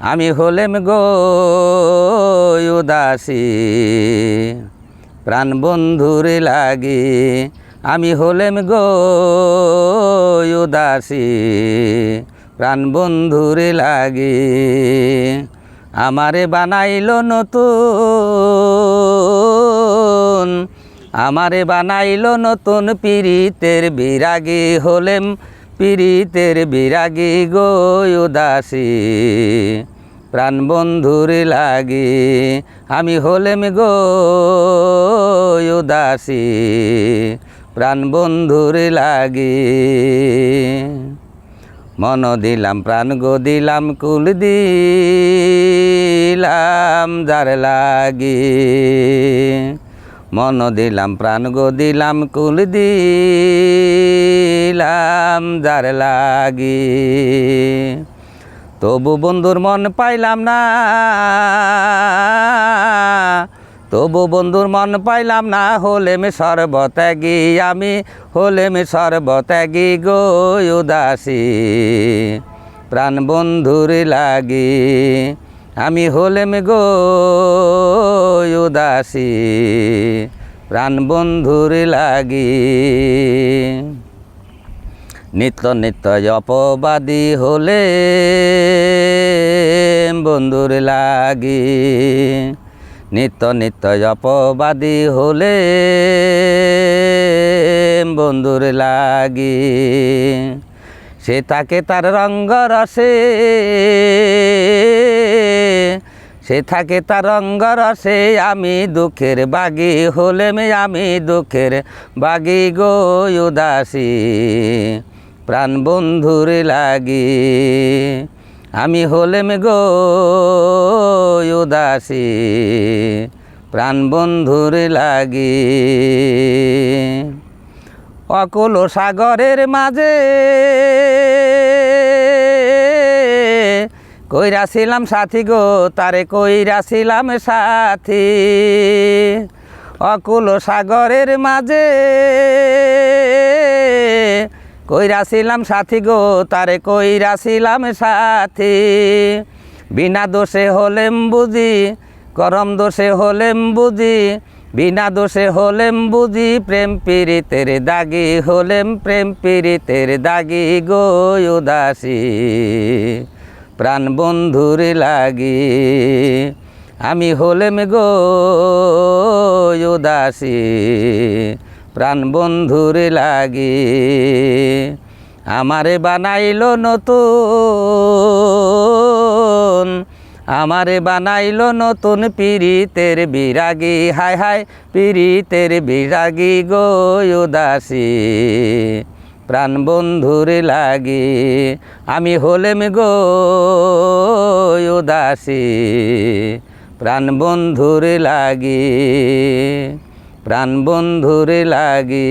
আমি হলেম গো উদাসী, প্রাণ বন্ধুরে লাগি। আমি হলেম গো উদাসী, প্রাণ বন্ধুরে লাগে। আমারে বানাইল নতুন, আমারে বানাইল নতুন পীড়িতের বিরাগী হলেম পীড়িতের বিরাগী গো উদাসী। প্রাণ বন্ধুর লাগি, আমি হলেম গো উদাসী। প্রাণ বন্ধুর লাগি। মন দিলাম, প্রাণ গো দিলাম, কুল দিলাম, যার লাগি। মন দিলাম, প্রাণ গো দিলাম, কুল দিলাম, যার লাগি। তবু বন্ধুর মন পাইলাম না, তবু বন্ধুর মন পাইলাম না হলে মে সর্বত্যাগী আমি হলে মে সর্বত্যাগী গো উদাসী। প্রাণ বন্ধুর লাগি। আমি হলে মে গো উদাসী প্রাণ বন্ধুর লাগি। নিত্য নিত্য অপবাদী হলে বন্ধুর লাগি। নিত্য নিত্য অপবাদী হলে বন্ধুর লাগি। সে তাকে তার রঙ্গ রসে, সে থাকে তার রঙ্গ রসে, আমি দুঃখের বাগি হলেম, আমি দুঃখের বাগি গো উদাসী, প্রাণ বন্ধুর লাগি, আমি হলেম গো উদাসী, প্রাণ বন্ধুর লাগি। অকুল সাগরের মাঝে। কইরাছিলাম সাথী গো, তারে কইরাছিলাম সাথী। অকুল সাগরের মাঝে। কইরাছিলাম সাথী গো, তারে কইরাছিলাম সাথী। বিনা দোষে হলেম বুঝি করম দোষে হলেম বুঝি বিনা দোষে হলেম বুঝি প্রেম পীড়িতের দাগি, হলেম প্রেম পীড়িতের দাগি গো উদাসী। প্রাণ বন্ধুর লাগি, আমি হলেম গো উদাসী। প্রাণ বন্ধুর লাগি, আমারে বানাইল নতুন আমারে বানাইল নতুন পীড়িতের বিরাগী। হায় হায়, পীড়িতের বিরাগী গো উদাসী। প্রাণ বন্ধুর লাগি, আমি হলেম গো উদাসী। প্রাণ বন্ধুর লাগি, প্রাণ বন্ধুর লাগি।